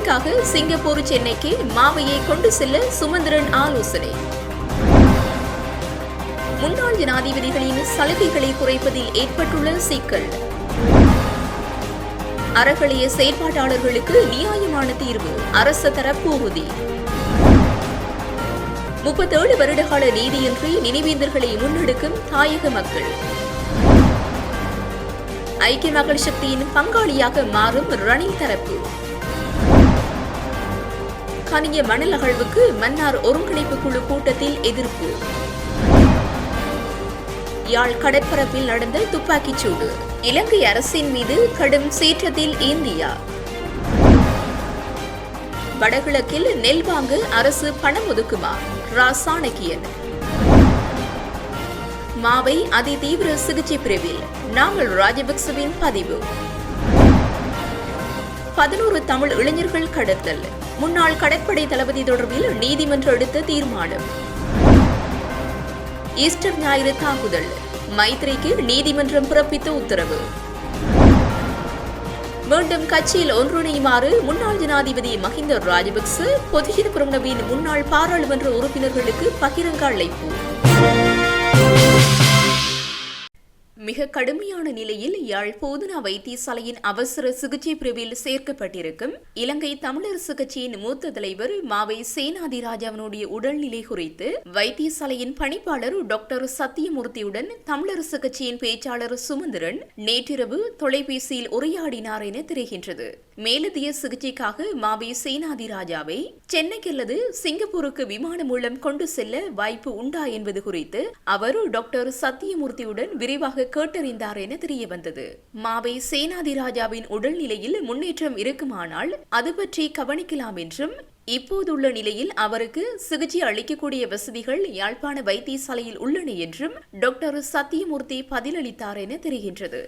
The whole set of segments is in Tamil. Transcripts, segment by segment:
சிகிச்சைக்காக சிங்கப்பூர் சென்னைக்கு மாவையை கொண்டு செல்ல சுமந்திரன் ஆலோசனை. முன்னாள் ஜனாதிபதிகளின் சலுகைகளை குறைப்பதில் ஏற்பட்டுள்ள சிக்கல். அறகளைய செயற்பாட்டாளர்களுக்கு நியாயமான தீர்வு அரச தரப்பு உறுதி. முப்பத்தேழு வருடகால நீதியின்றி நினைவேந்தர்களை முன்னெடுக்கும் தாயக மக்கள். ஐக்கிய மகள் சக்தியின் பங்காளியாக மாறும் ரணில் தரப்பு. கனிய மணல் அகழ்வுக்கு மன்னார் ஒருங்கிணைப்பு குழு கூட்டத்தில் எதிர்ப்பு. யாழ் கடற்பரப்பில் நடந்த துப்பாக்கிச் சூடு. இலங்கை அரசின் மீது கடும் சீற்றத்தில் இந்தியா வடகிழக்கில் நெல் வாங்க அரசு பணம் ஒதுக்குமா? ரா சாணக்கியன் மாவை அதிதீவிர சிகிச்சை பிரிவில். நாங்கள் ராஜபக்சவின் பதிவு. பதினோரு தமிழ் இளைஞர்கள் கடத்தல். முன்னாள் கடற்படை தளபதி தொடர்பில் நீதிமன்றம் எடுத்த தீர்மானம். ஈஸ்டர் ஞாயிறு தாக்குதல். மைத்ரிக்கு நீதிமன்றம் பிறப்பித்த உத்தரவு. மீண்டும் கட்சியில் ஒன்றிணையுமாறு முன்னாள் ஜனாதிபதி மஹிந்த ராஜபக்ச பொதுஜன பிரமுனவின் முன்னாள் பாராளுமன்ற உறுப்பினர்களுக்கு பகிரங்க அழைப்பு. மிக கடுமையான நிலையில் யாழ் போதனா வைத்தியசாலையின் அவசர சிகிச்சை பிரிவில் சேர்க்கப்பட்டிருக்கும். இலங்கை தமிழரசு கட்சியின் மூத்த தலைவர் மாவை சேனாதிராஜாவினுடைய உடல்நிலை குறித்து வைத்தியசாலையின் பணிப்பாளர் டாக்டர் சத்தியமூர்த்தியுடன் தமிழரசு கட்சியின் பேச்சாளர் சுமந்திரன் நேற்றிரவு தொலைபேசியில் உரையாடினார் என தெரிகின்றது. மேலதிய சிகிச்சைக்காக மாவே சேனாதிராஜாவை சென்னைக்கு அல்லது சிங்கப்பூருக்கு விமானம் மூலம் கொண்டு செல்ல வாய்ப்பு உண்டா என்பது குறித்து அவர் டாக்டர் சத்தியமூர்த்தியுடன் விரிவாக கேட்டறிந்தார் என தெரிய வந்தது மாவை சேனாதிராஜாவின் உடல்நிலையில் முன்னேற்றம் இருக்குமானால் அது பற்றி கவனிக்கலாம் என்றும் இப்போதுள்ள நிலையில் அவருக்கு சிகிச்சை அளிக்கக்கூடிய வசதிகள் யாழ்ப்பாண வைத்தியசாலையில் உள்ளன என்றும் டாக்டர் சத்தியமூர்த்தி பதிலளித்தார் என தெரிகின்றது.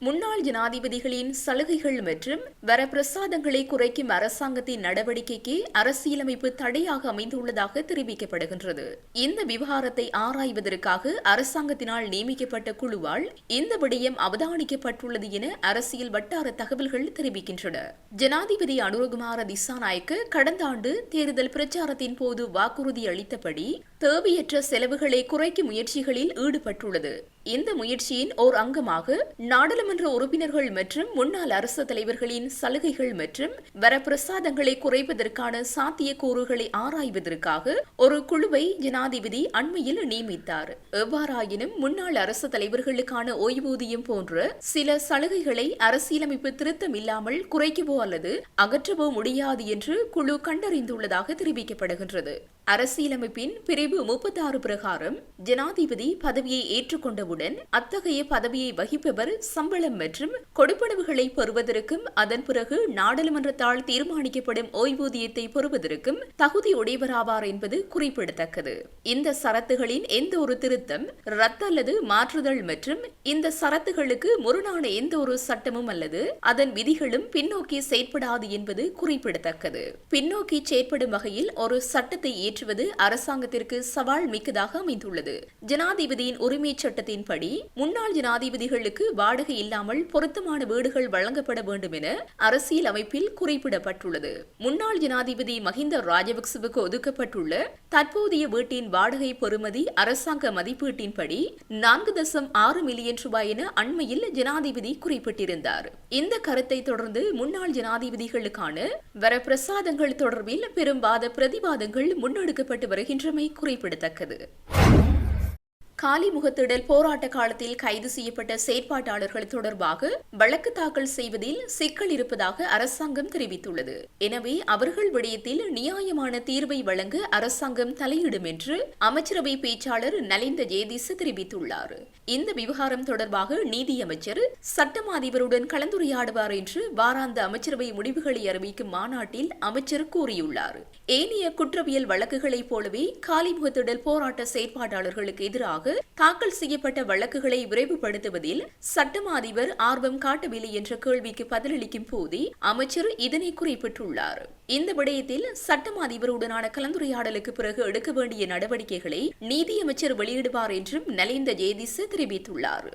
முன்னாள் ஜனாதிபதிகளின் சலுகைகள் மற்றும் வரப்பிரசாதங்களை குறைக்கும் அரசாங்கத்தின் நடவடிக்கைக்கு அரசியலமைப்பு தடையாக அமைந்துள்ளதாக தெரிவிக்கப்படுகின்றது. இந்த விவகாரத்தை ஆராய்வதற்காக அரசாங்கத்தினால் நியமிக்கப்பட்ட குழுவால் இந்த விடயம் அவதானிக்கப்பட்டுள்ளது என அரசியல் வட்டார தகவல்கள் தெரிவிக்கின்றன. ஜனாதிபதி அனுரகுமார திசாநாயக்க கடந்த ஆண்டு தேர்தல் பிரச்சாரத்தின் போது வாக்குறுதி அளித்தபடி தேவையற்ற செலவுகளை குறைக்கும் முயற்சிகளில் ஈடுபட்டுள்ளது. இந்த முயற்சியின் ஓர் அங்கமாக நாடாளுமன்ற உறுப்பினர்கள் மற்றும் முன்னாள் அரசு தலைவர்களின் சலுகைகள் மற்றும் வரப்பிரசாதங்களை குறைப்பதற்கான சாத்தியக்கூறுகளை ஆராய்வதற்காக ஒரு குழுவை ஜனாதிபதி அண்மையில் நியமித்தார். எவ்வாறாயினும் முன்னாள் அரசு தலைவர்களுக்கான ஓய்வூதியம் போன்ற சில சலுகைகளை அரசியலமைப்பு திருத்தம் இல்லாமல் குறைக்கவோ அல்லது அகற்றவோ முடியாது என்று குழு கண்டறிந்துள்ளதாக தெரிவிக்கப்படுகின்றது. அரசியலமைப்பின் பிரிவு முப்பத்தாறு பிரகாரம் ஜனாதிபதி பதவியை ஏற்றுக்கொண்டவுடன் அத்தகைய பதவியை வகிப்பவர் சம்பளம் மற்றும் கொடுப்பனவுகளை பெறுவதற்கும் அதன் பிறகு நாடாளுமன்றத்தால் தீர்மானிக்கப்படும் ஓய்வூதியத்தை பெறுவதற்கும் தகுதி உடையவராவார் என்பது குறிப்பிடத்தக்கது. இந்த சரத்துகளின் எந்த ஒரு திருத்தம் ரத்து அல்லது மாற்றுதல் மற்றும் இந்த சரத்துகளுக்கு முரணான எந்த ஒரு சட்டமும் அல்லது அதன் விதிகளும் பின்னோக்கி செயற்படாது என்பது குறிப்பிடத்தக்கது. பின்னோக்கி செயற்படும் வகையில் ஒரு சட்டத்தை ஏற்றுவது அரசாங்கத்திற்கு சவால் மிக்கதாக அமைந்துள்ளது. ஜனாதிபதியின் உரிமை சட்டத்தின்படி முன்னாள் ஜனாதிபதிகளுக்கு வாடகை இல்லாமல் பொருத்தமான வீடுகள் வழங்கப்பட வேண்டும் என அரசியல் அமைப்பில் குறிப்பிடப்பட்டுள்ளது. முன்னாள் ஜனாதிபதி மஹிந்த ராஜபக்சவுக்கு ஒதுக்கப்பட்டுள்ள தற்போதைய வீட்டின் வாடகை பெறுமதி அரசாங்க மதிப்பீட்டின்படி நான்கு தசம் ஆறு மில்லியன் ரூபாய் என அண்மையில் ஜனாதிபதி குறிப்பிட்டிருந்தார். இந்த கருத்தை தொடர்ந்து முன்னாள் ஜனாதிபதிகளுக்கான வரப்பிரசாதங்கள் தொடர்பில் பெரும் வாத பிரதிவாதங்கள் முன்னெடுக்கப்பட்டு வருகின்றமை குறிப்பிடத்தக்கது. காலிமுகத்திடல் போராட்ட காலத்தில் கைது செய்யப்பட்ட செயற்பாட்டாளர்கள் தொடர்பாக வழக்கு தாக்கல் செய்வதில் சிக்கல் இருப்பதாக அரசாங்கம் தெரிவித்துள்ளது. எனவே அவர்கள் விடயத்தில் நியாயமான தீர்வை வழங்க அரசாங்கம் தலையிடும் என்று அமைச்சரவை பேச்சாளர் நலிந்த ஜேதிச தெரிவித்துள்ளார். இந்த விவகாரம் தொடர்பாக நீதியமைச்சர் சட்டம் அதிபருடன் கலந்துரையாடுவார் என்று வாராந்த அமைச்சரவை முடிவுகளை அறிவிக்கும் மாநாட்டில் அமைச்சர் கூறியுள்ளார். ஏனைய குற்றவியல் வழக்குகளைப் போலவே காலிமுகத்திடல் போராட்ட செயற்பாட்டாளர்களுக்கு எதிராக தாக்கல் செய்யப்பட்ட வழக்குகளை விரைவுபடுத்துவதில் சட்டம் அதிபர் ஆர்வம் காட்டவில்லை என்ற கேள்விக்கு பதிலளிக்கும் போதே அமைச்சர் இதனை குறிப்பிட்டுள்ளார். இந்த விடயத்தில் சட்டம் அதிபருடனான கலந்துரையாடலுக்கு பிறகு எடுக்க வேண்டிய நடவடிக்கைகளை நீதியமைச்சர் வெளியிடுவார் என்றும் நலிந்த ஜேதிஸ் தெரிவித்துள்ளார்.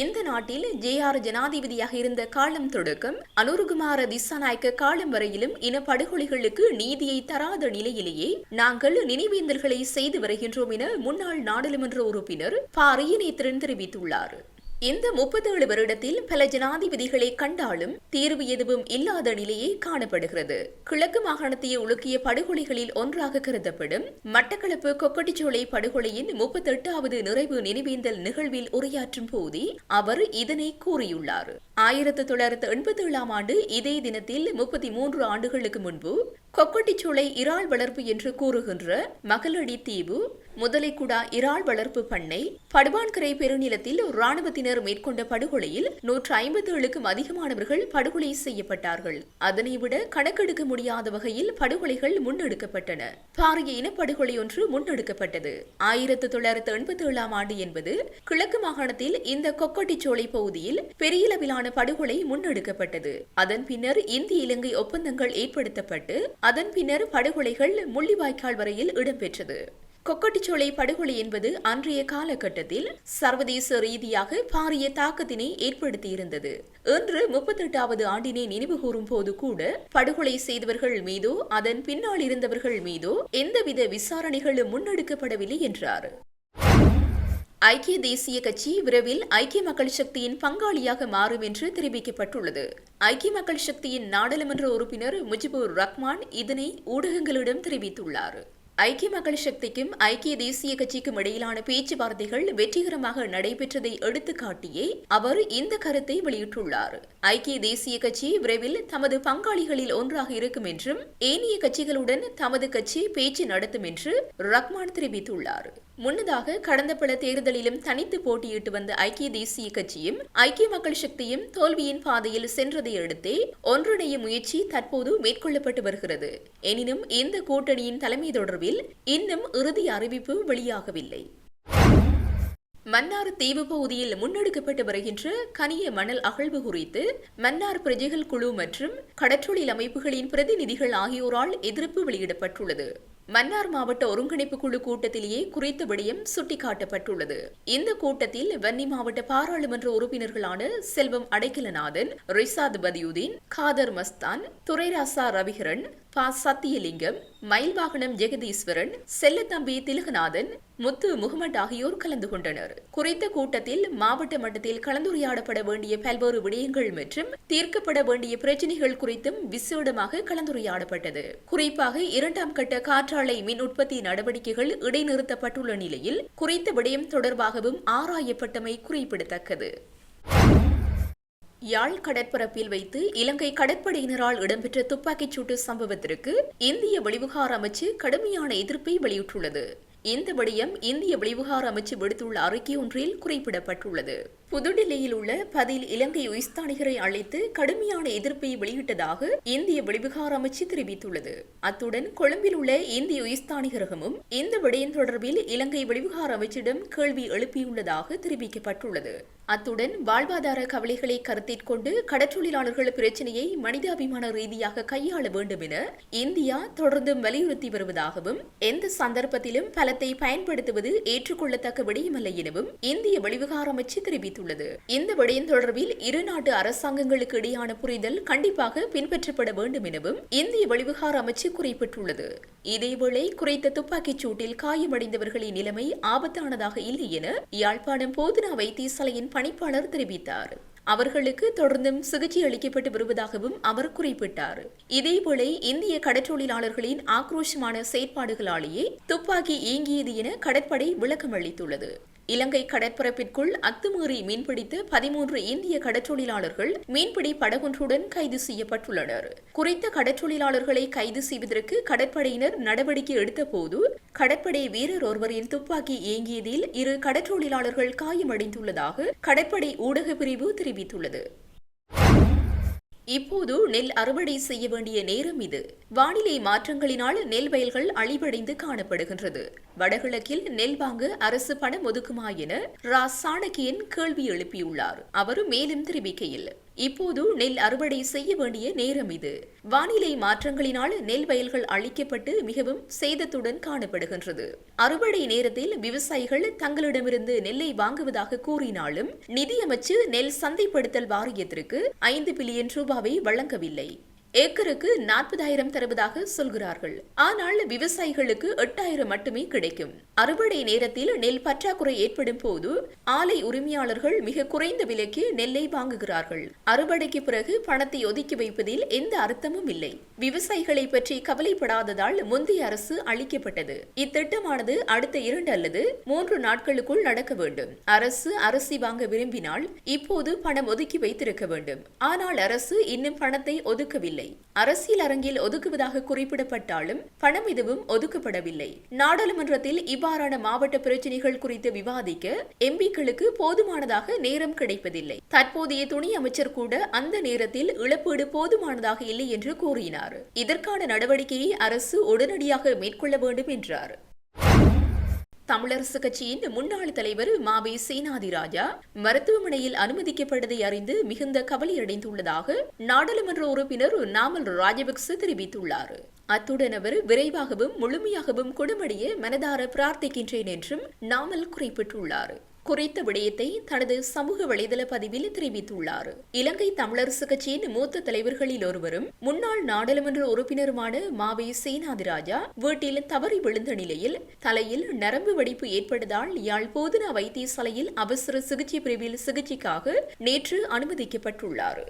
இந்த நாட்டில் ஜேஆர் ஜனாதிபதியாக இருந்த காலம் தொடக்கம்? அனுருகுமார திசாநாயக்க காலம் வரையிலும் இன படுகொலைகளுக்கு நீதியை தராத நிலையிலேயே நாங்கள் நினைவேந்தல்களை செய்து வருகின்றோம் என முன்னாள் நாடாளுமன்ற உறுப்பினர் பாரியநேத்திரன் தெரிவித்துள்ளார். இந்த முப்பத்தேழு வருடத்தில் பல ஜனாதிபதிகளை கண்டாலும் தீர்வு எதுவும் இல்லாத நிலையே காணப்படுகிறது. கிழக்கு மாகாணத்தை உலுக்கிய படுகொலைகளில் ஒன்றாக கருதப்படும் மட்டக்களப்பு கொக்கட்டிச்சோலை படுகொலையின் முப்பத்தெட்டாவது நிறைவு நினைவேந்தல் நிகழ்வில் உரையாற்றும் போதே அவர் இதனை கூறியுள்ளார். ஆயிரத்தி தொள்ளாயிரத்து எண்பத்தி ஏழாம் ஆண்டு இதே தினத்தில் முப்பத்தி மூன்று ஆண்டுகளுக்கு முன்பு கொக்கட்டிச்சூளை இறால் வளர்ப்பு என்று கூறுகின்ற மகளடி தீவு முதலைக்குடா இறால் வளர்ப்பு பண்ணை படுவான்கரை பெருநிலத்தில் ராணுவத்தினர் மேற்கொண்ட படுகொலையில் நூற்று ஐம்பத்தி ஏழுக்கும் அதிகமானவர்கள் படுகொலை செய்யப்பட்டார்கள். அதனை விட கணக்கெடுக்க முடியாத வகையில் படுகொலைகள் முன்னெடுக்கப்பட்டன. பாரிய இனப்படுகொலை ஒன்று முன்னெடுக்கப்பட்டது. ஆயிரத்தி தொள்ளாயிரத்து எண்பத்தி ஏழாம் ஆண்டு என்பது கிழக்கு மாகாணத்தில் இந்த கொக்கட்டிச்சோலை பகுதியில் பெரியளவிலான படுகொலை முன்னெடுக்கப்பட்டது. அதன் பின்னர் இந்திய இலங்கை ஒப்பந்தங்கள் ஏற்படுத்தப்பட்டு அதன் பின்னர் படுகொலைகள் முள்ளிவாய்க்கால் வரையில் இடம்பெற்றது. கொக்கட்டிச்சோலை படுகொலை என்பது அன்றைய காலகட்டத்தில் சர்வதேச ரீதியாக பாரிய தாக்கத்தினை ஏற்படுத்தியிருந்தது. இன்று முப்பத்தெட்டாவது ஆண்டினை நினைவுகூரும் போது கூட படுகொலை செய்தவர்கள் மீதோ அதன் பின்னால் இருந்தவர்கள் மீதோ எந்தவித விசாரணைகளும் முன்னெடுக்கப்படவில்லை என்றார். ஐக்கிய தேசிய கட்சி விரைவில் ஐக்கிய மக்கள் சக்தியின் பங்காளியாக மாறும் என்று தெரிவிக்கப்பட்டுள்ளது. ஐக்கிய மக்கள் சக்தியின் நாடாளுமன்ற உறுப்பினர் முஜிபுர் ரஹ்மான் இதனை ஊடகங்களிடம் தெரிவித்துள்ளார். ஐக்கிய மக்கள் சக்திக்கும் ஐக்கிய தேசிய கட்சிக்கும் இடையிலான பேச்சுவார்த்தைகள் வெற்றிகரமாக நடைபெற்றதை எடுத்துக்காட்டியே அவர் இந்த கருத்தை வெளியிட்டுள்ளார். ஐக்கிய தேசிய கட்சி விரைவில் தமது பங்காளிகளில் ஒன்றாக இருக்கும் என்றும் ஏனைய கட்சிகளுடன் தமது கட்சி பேச்சு நடத்தும் என்று ரஹ்மான் தெரிவித்துள்ளார். முன்னதாக கடந்த பல தேர்தலிலும் தனித்து போட்டியிட்டு வந்த ஐக்கிய தேசிய கட்சியும் ஐக்கிய மக்கள் சக்தியும் தோல்வியின் பாதையில் சென்றதை அடுத்தே ஒன்றிணைய முயற்சி தற்போது மேற்கொள்ளப்பட்டு வருகிறது. எனினும் இந்த கூட்டணியின் தலைமை தொடர்பில் இன்னும் இறுதி அறிவிப்பு வெளியாகவில்லை. மன்னார் தீவு பகுதியில் முன்னெடுக்கப்பட்டு வருகின்ற கனிய மணல் அகழ்வு குறித்து மன்னார் பிரஜைகள் குழு மற்றும் கடற்றொழில் அமைப்புகளின் பிரதிநிதிகள் ஆகியோரால் எதிர்ப்பு வெளியிடப்பட்டுள்ளது. மன்னார் மாவட்ட ஒருங்கிணைப்பு குழு கூட்டத்திலேயே குறித்த விடயம் சுட்டிக்காட்டப்பட்டுள்ளது. இந்த கூட்டத்தில் வன்னி மாவட்ட பாராளுமன்ற உறுப்பினர்களான செல்வம் அடைக்கலநாதன் ரிசாத் பதியுதீன் காதர் மஸ்தான் துரைராசா ரவிகரன் பா சத்தியலிங்கம் மயில்வாகனம் ஜெகதீஸ்வரன் செல்லத்தம்பி திலகநாதன் முத்து முகமட் ஆகியோர் கலந்து கொண்டனர். குறித்த கூட்டத்தில் மாவட்ட மட்டத்தில் கலந்துரையாடப்பட வேண்டிய பல்வேறு விடயங்கள் மற்றும் தீர்க்கப்பட வேண்டிய பிரச்சினைகள் குறித்தும் விசேடமாக கலந்துரையாடப்பட்டது. குறிப்பாக இரண்டாம் கட்ட காற்றாலை மின் உற்பத்தி நடவடிக்கைகள் இடைநிறுத்தப்பட்டுள்ள நிலையில் குறித்த விடயம் தொடர்பாகவும் ஆராயப்பட்டமை குறிப்பிடத்தக்கது. யாழ் கடற்பரப்பில் வைத்து இலங்கை கடற்படையினரால் இடம்பெற்ற துப்பாக்கிச் சூட்டு சம்பவத்திற்கு இந்திய வெளிவிகார அமைச்சு கடுமையான எதிர்ப்பை வெளியிட்டுள்ளது. இந்த விடயம் இந்திய வெளிவிவகார அமைச்சு விடுத்துள்ள அறிக்கை ஒன்றில் குறிப்பிடப்பட்டுள்ளது. புதுடில்லியில் உள்ள பதில் இலங்கை உயிஸ்தானிகரை அழைத்து கடுமையான எதிர்ப்பை வெளியிட்டதாக இந்திய வெளிவிகார அமைச்சு தெரிவித்துள்ளது. அத்துடன் கொழும்பில் உள்ள இந்திய உயிஸ்தானிகரகமும் இந்த விடயம் தொடர்பில் இலங்கை வெளிவிகார அமைச்சிடம் கேள்வி எழுப்பியுள்ளதாக தெரிவிக்கப்பட்டுள்ளது. அத்துடன் வாழ்வாதார கவலைகளை கருத்தில் கொண்டு கடற்றொழிலாளர்கள் பிரச்சினையை மனிதாபிமான ரீதியாக கையாள வேண்டும் என இந்தியா தொடர்ந்து வலியுறுத்தி வருவதாகவும் எந்த சந்தர்ப்பத்திலும் பலத்தை பயன்படுத்துவது ஏற்றுக்கொள்ளத்தக்க விடயமல்ல எனவும் இந்திய வெளிவிகார அமைச்சு தெரிவித்துள்ளது. இந்த விடயம் தொடர்பில் இரு நாட்டு அரசாங்கங்களுக்கு இடையான புரிதல் கண்டிப்பாக பின்பற்றப்பட வேண்டும் எனவும் இந்திய வெளிவிகார அமைச்சு குறிப்பிட்டுள்ளது. இதேவேளை குறைத்த துப்பாக்கிச் சூட்டில் காயமடைந்தவர்களின் நிலைமை ஆபத்தானதாக இல்லை என யாழ்ப்பாணம் போதனா வைத்தியசாலையின் பணிப்பாளர் தெரிவித்தார். அவர்களுக்கு தொடர்ந்தும் சிகிச்சை அளிக்கப்பட்டு வருவதாகவும் அவர் குறிப்பிட்டார். இதேபோல இந்திய கடற்றொழிலாளர்களின் ஆக்ரோஷமான செயற்பாடுகளாலேயே துப்பாக்கி இயங்கியது என கடற்படை விளக்கம் அளித்துள்ளது. இலங்கை கடற்பரப்பிற்குள் அத்துமீறி மீன்பிடித்த பதிமூன்று இந்திய கடற்றொழிலாளர்கள் மீன்பிடி படகொன்றுடன் கைது செய்யப்பட்டுள்ளனர். குறித்த கடற்றொழிலாளர்களை கைது செய்வதற்கு கடற்படையினர் நடவடிக்கை எடுத்தபோது கடற்படை வீரர் ஒருவரின் துப்பாக்கி ஏங்கியதில் இரு கடற்றொழிலாளர்கள் காயமடைந்துள்ளதாக கடற்படை ஊடக பிரிவு தெரிவித்துள்ளது. இப்போது நெல் அறுவடை செய்ய வேண்டிய நேரம் இது. வானிலை மாற்றங்களினால் நெல் வயல்கள் அழிவடைந்து காணப்படுகின்றது. வடகிழக்கில் நெல் வாங்க அரசு பணம் ஒதுக்குமா என ரா சாணக்கியன் கேள்வி எழுப்பியுள்ளார். அவர் மேலும் தெரிவிக்கையில் இப்போது நெல் அறுவடை செய்ய வேண்டிய நேரம் இது. வானிலை மாற்றங்களினால் நெல் வயல்கள் அழிக்கப்பட்டு மிகவும் சேதத்துடன் காணப்படுகின்றது. அறுவடை நேரத்தில் விவசாயிகள் தங்களிடமிருந்து நெல்லை வாங்குவதாக கூறினாலும் நிதியமைச்சு நெல் சந்தைப்படுத்தல் வாரியத்திற்கு ஐந்து பில்லியன் ரூபாவை வழங்கவில்லை. ஏக்கருக்கு நாற்பதாயிரம் தருவதாக சொல்கிறார்கள். ஆனால் விவசாயிகளுக்கு எட்டாயிரம் மட்டுமே கிடைக்கும். அறுவடை நேரத்தில் நெல் பற்றாக்குறை ஏற்படும் போது ஆலை உரிமையாளர்கள் மிக குறைந்த விலைக்கு நெல்லை வாங்குகிறார்கள். அறுவடைக்கு பிறகு பணத்தை ஒதுக்கி வைப்பதில் எந்த அர்த்தமும் இல்லை. விவசாயிகளை பற்றி கவலைப்படாததால் முந்தைய அரசு அளிக்கப்பட்டது. இத்திட்டமானது அடுத்த இரண்டு அல்லது மூன்று நாட்களுக்குள் நடக்க வேண்டும். அரசு அரிசி வாங்க விரும்பினால் இப்போது பணம் ஒதுக்கி வைத்திருக்க வேண்டும். ஆனால் அரசு இன்னும் பணத்தை ஒதுக்கவில்லை. அரசியல் அரங்கில் ஒதுக்குவதாக குறிப்பிடப்பட்டாலும் பணம் எதுவும் ஒதுக்கப்படவில்லை. நாடாளுமன்றத்தில் இவ்வாறான மாவட்ட பிரச்சினைகள் குறித்து விவாதிக்க எம்பிக்களுக்கு போதுமானதாக நேரம் கிடைப்பதில்லை. தற்போதைய துணை அமைச்சர் கூட அந்த நேரத்தில் இழப்பீடு போதுமானதாக இல்லை என்று கூறினார். இதற்கான நடவடிக்கையை அரசு உடனடியாக மேற்கொள்ள வேண்டும் என்றார். தமிழரசு கட்சியின் முன்னாள் தலைவர் மாபி சேனாதி ராஜா மருத்துவமனையில் அனுமதிக்கப்பட்டதை அறிந்து மிகுந்த கவலையடைந்துள்ளதாக நாடாளுமன்ற உறுப்பினர் நாமல் ராஜபக்ச தெரிவித்துள்ளார். அத்துடன் அவர் விரைவாகவும் முழுமையாகவும் குணமடைய மனதார பிரார்த்திக்கின்றேன் என்றும் நாமல் குறிப்பிட்டுள்ளார். குறித்த விடயத்தை தனது சமூக வலைதள பதிவில் தெரிவித்துள்ளார். இலங்கை தமிழரசு கட்சியின் மூத்த தலைவர்களில் ஒருவரும் முன்னாள் நாடாளுமன்ற உறுப்பினருமான மாவே சேனாதிராஜா வீட்டில் தவறி விழுந்த நிலையில் தலையில் நரம்பு வெடிப்பு ஏற்பட்டதால் யாழ் போதனா வைத்தியசாலையில் அவசர சிகிச்சை பிரிவில் சிகிச்சைக்காக நேற்று அனுமதிக்கப்பட்டுள்ளார்.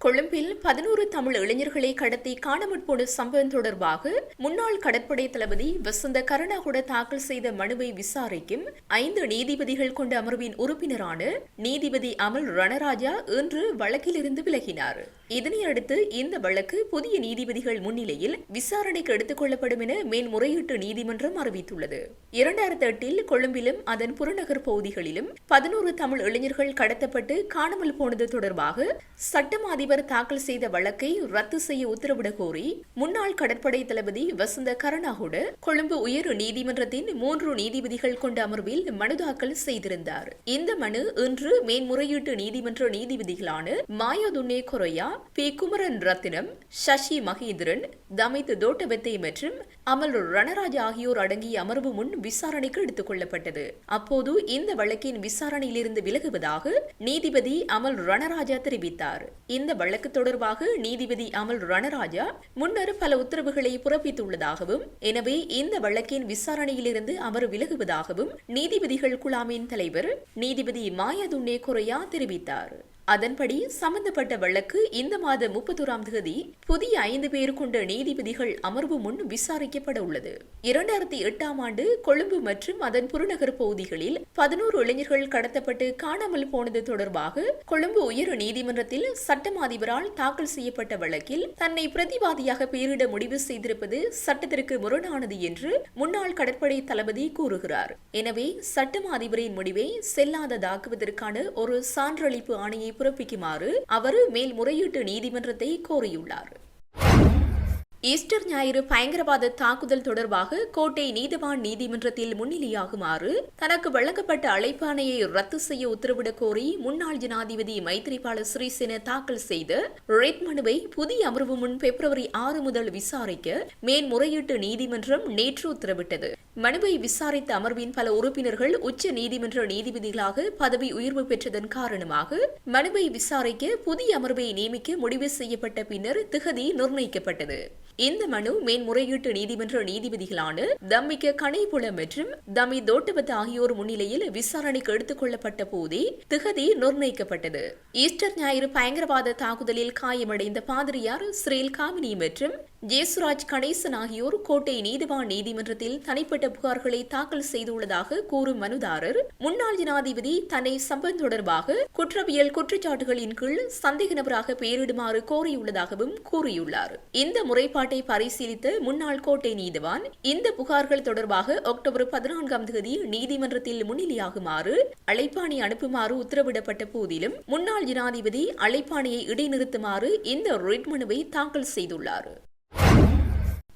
கொழும்பில் பதினோரு தமிழ் இளைஞர்களை கடத்தி காணாமற் போன சம்பவம் தொடர்பாக முன்னாள் கடற்படை தளபதி வசந்த கருணாகுட தாக்கல் செய்த மனுவை விசாரிக்கும் ஐந்து நீதிபதிகள் கொண்ட அமர்வின் உறுப்பினரான நீதிபதி அமல் ரணராஜா இன்று வழக்கிலிருந்து விலகினார். இதனையடுத்து இந்த வழக்கு புதிய நீதிபதிகள் முன்னிலையில் விசாரணைக்கு எடுத்துக் கொள்ளப்படும் என மேன்முறையீட்டு நீதிமன்றம் அறிவித்துள்ளது. இரண்டாயிரத்தி எட்டில் கொழும்பிலும் அதன் புறநகர் பகுதிகளிலும் பதினோரு தமிழ் இளைஞர்கள் கடத்தப்பட்டு காணாமல் போனது தொடர்பாக சட்டமாதி அதிபர் தாக்கல் செய்த வழக்கை ரத்து செய்ய உத்தரவிட கோரி முன்னாள் கடற்படை தளபதி வசந்த கருணாகுடு கொழும்பு உயர் நீதிமன்றத்தின் மூன்று நீதிபதிகள் கொண்ட அமர்வில் மனு தாக்கல் செய்திருந்தார். இந்த மனு இன்று மேன்முறையீட்டு நீதிமன்ற நீதிபதிகளான மாயாதுன்னே கொரையா பி. குமரன் ரத்தினம் சசி மகேந்திரன் தமித் தோட்டபெத்தை மற்றும் அமல் ரணராஜ் ஆகியோர் அடங்கிய அமர்வு முன் விசாரணைக்கு எடுத்துக் கொள்ளப்பட்டது. அப்போது இந்த வழக்கின் விசாரணையிலிருந்து விலகுவதாக நீதிபதி அமல் ரணராஜா தெரிவித்தார். இந்த வழக்கு தொடர்பாக நீதிபதி அமல் ரணராஜா முன்னர் பல உத்தரவுகளை பிறப்பித்துள்ளதாகவும் எனவே இந்த வழக்கின் விசாரணையிலிருந்து அவர் விலகுவதாகவும் நீதிபதிகள் குழாமின் தலைவர் நீதிபதி மாயாதுன்னே கொரையா தெரிவித்தார். அதன்படி சம்பந்தப்பட்ட வழக்கு இந்த மாத முப்பத்தோராம் தேதி புதிய ஐந்து பேர் கொண்ட நீதிபதிகள் அமர்வு முன் விசாரிக்கப்பட உள்ளது. இரண்டாயிரத்தி எட்டாம் ஆண்டு கொழும்பு மற்றும் அதன் புறநகர் பகுதிகளில் பதினோரு இளைஞர்கள் கடத்தப்பட்டு காணாமல் போனது தொடர்பாக கொழும்பு உயர் நீதிமன்றத்தில் சட்டம் அதிபரால் தாக்கல் செய்யப்பட்ட வழக்கில் தன்னை பிரதிவாதியாக பெயரிட முடிவு செய்திருப்பது சட்டத்திற்கு முரணானது என்று முன்னாள் கடற்படை தளபதி கூறுகிறார். எனவே சட்டம் அதிபரின் முடிவை செல்லாததாக்குவதற்கான ஒரு சான்றளிப்பு ஆணையை பிறப்பிக்குமாறு அவர் மேல்முறையீட்டு நீதிமன்றத்தை கோரியுள்ளார். ஈஸ்டர் ஞாயிறு பயங்கரவாத தாக்குதல் தொடர்பாக கோட்டை நீதவான் நீதிமன்றத்தில் முன்னிலையாகுமாறு தனக்கு வழங்கப்பட்ட அழைப்பாணையை ரத்து செய்ய உத்தரவிடக் கோரி முன்னாள் ஜனாதிபதி மைத்ரிபால சிறிசேன தாக்கல் செய்த ரெட் மனுவை புதிய அமர்வு முன் பிப்ரவரி ஆறு முதல் விசாரிக்க மேன்முறையீட்டு நீதிமன்றம் நேற்று உத்தரவிட்டது. மனுவை விசாரித்த அமர்வின் பல உறுப்பினர்கள் உச்ச நீதிமன்ற நீதிபதிகளாக பதவி உயர்வு பெற்றதன் காரணமாக மனுவை விசாரிக்க புதிய அமர்வை நியமிக்க முடிவு செய்யப்பட்ட பின்னர் திகதி நிர்ணயிக்கப்பட்டது. இந்த மனு மேன்முறையீட்டு நீதிமன்ற நீதிபதிகளான தம்மிக்க கனைபுலம் மற்றும் தமி தோட்டபத் ஆகியோர் முன்னிலையில் விசாரணைக்கு எடுத்துக் கொள்ளப்பட்ட போதே திகதி நிர்ணயிக்கப்பட்டது. ஈஸ்டர் ஞாயிறு பயங்கரவாத தாக்குதலில் காயமடைந்த பாதிரியார் ஸ்ரீல் காமினி மற்றும் ஜேசுராஜ் கணேசன் ஆகியோர் கோட்டை நீதிவான் நீதிமன்றத்தில் தனிப்பட்ட புகார்களை தாக்கல் செய்துள்ளதாக கூறும் மனுதாரர் முன்னாள் ஜனாதிபதி தன்னை சம்பவம் தொடர்பாக குற்றவியல் குற்றச்சாட்டுகளின் கீழ் சந்தேக நபராக பெயரிடுமாறு கோரியுள்ளதாகவும் கூறியுள்ளார். இந்த முறைப்பாட்டை பரிசீலித்த முன்னாள் கோட்டை நீதிவான் இந்த புகார்கள் தொடர்பாக அக்டோபர் பதினான்காம் தேதி நீதிமன்றத்தில் முன்னிலையாகுமாறு அழைப்பாணி அனுப்புமாறு உத்தரவிடப்பட்ட போதிலும் முன்னாள் ஜனாதிபதி அழைப்பாணியை இடைநிறுத்துமாறு இந்த ரிட் மனுவை தாக்கல் செய்துள்ளார்.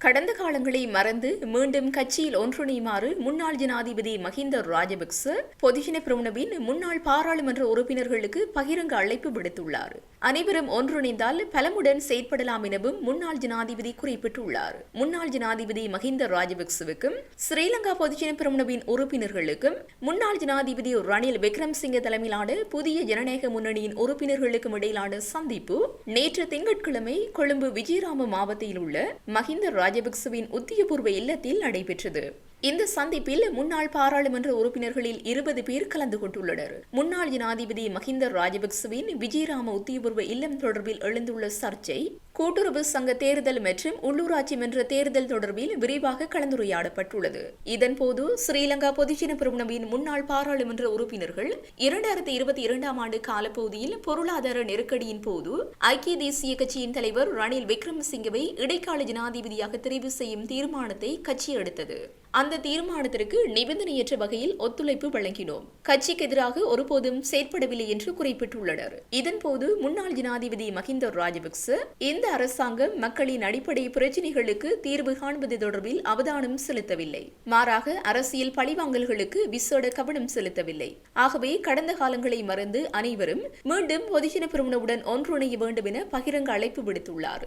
கடந்த காலங்களை மறந்து மீண்டும் கட்சியில் ஒன்றிணையுமாறு முன்னாள் ஜனாதிபதி மஹிந்த ராஜபக்ச பொதுஜன பிரமுனவின் முன்னாள் பாராளுமன்ற உறுப்பினர்களுக்கு பகிரங்க அழைப்பு விடுத்துள்ளார். அனைவரும் ஒன்றிணைந்தால் பலமுடன் செயற்படலாம் எனவும் முன்னாள் ஜனாதிபதி குறிப்பிட்டுள்ளார். முன்னாள் ஜனாதிபதி மஹிந்த ராஜபக்சவுக்கும் ஸ்ரீலங்கா பொதுஜன பிரமுனவின் உறுப்பினர்களுக்கும் முன்னாள் ஜனாதிபதி ரணில் விக்ரம்சிங்க தலைமையிலான புதிய ஜனநாயக முன்னணியின் உறுப்பினர்களுக்கும் இடையிலான சந்திப்பு நேற்று திங்கட்கிழமை கொழும்பு விஜயராம மாவட்டத்தில் உள்ள மஹிந்த ராஜ ராஜபக்சவின் உத்தியபூர்வ இல்லத்தில் நடைபெற்றது. இந்த சந்திப்பில் முன்னாள் பாராளுமன்ற உறுப்பினர்களில் இருபது பேர் கலந்து கொண்டுள்ளனர். முன்னாள் ஜனாதிபதி மஹிந்த ராஜபக்சவின் விஜயராம உத்தியபூர்வ இல்லம் தொடர்பில் எழுந்துள்ள சர்ச்சை கூட்டுறவு சங்க தேர்தல் மற்றும் உள்ளூராட்சி மன்ற தேர்தல் தொடர்பில் விரிவாக கலந்துரையாடப்பட்டுள்ளது. இதன்போது ஸ்ரீலங்கா பொதுஜன பிரமுனவின் முன்னாள் பாராளுமன்ற உறுப்பினர்கள் இரண்டாயிரத்தி இருபத்தி இரண்டாம் ஆண்டு காலப்பகுதியில் பொருளாதார நெருக்கடியின் போது ஐக்கிய தேசிய கட்சியின் தலைவர் ரணில் விக்ரமசிங்கவை இடைக்கால ஜனாதிபதியாக தெரிவு செய்யும் தீர்மானத்தை கட்சி எடுத்தது அந்த தீர்மானத்திற்கு நிபந்தனையற்ற வகையில் ஒத்துழைப்பு வழங்கினோம். கட்சிக்கு எதிராக ஒருபோதும் செயற்படவில்லை என்று குறிப்பிட்டுள்ளனர். இதன்போது முன்னாள் ஜனாதிபதி மஹிந்த ராஜபக்ச இந்த அரசாங்கம் மக்களின் அடிப்படை பிரச்சினைகளுக்கு தீர்வு காண்பது தொடர்பில் அவதானம் செலுத்தவில்லை. மாறாக அரசியல் பழிவாங்கல்களுக்கு விசேட கவனம் செலுத்தவில்லை. ஆகவே கடந்த காலங்களை மறந்து அனைவரும் மீண்டும் பொதுஜன பிரமுனவுடன் ஒன்றிணைய வேண்டும் என பகிரங்க அழைப்பு விடுத்துள்ளார்.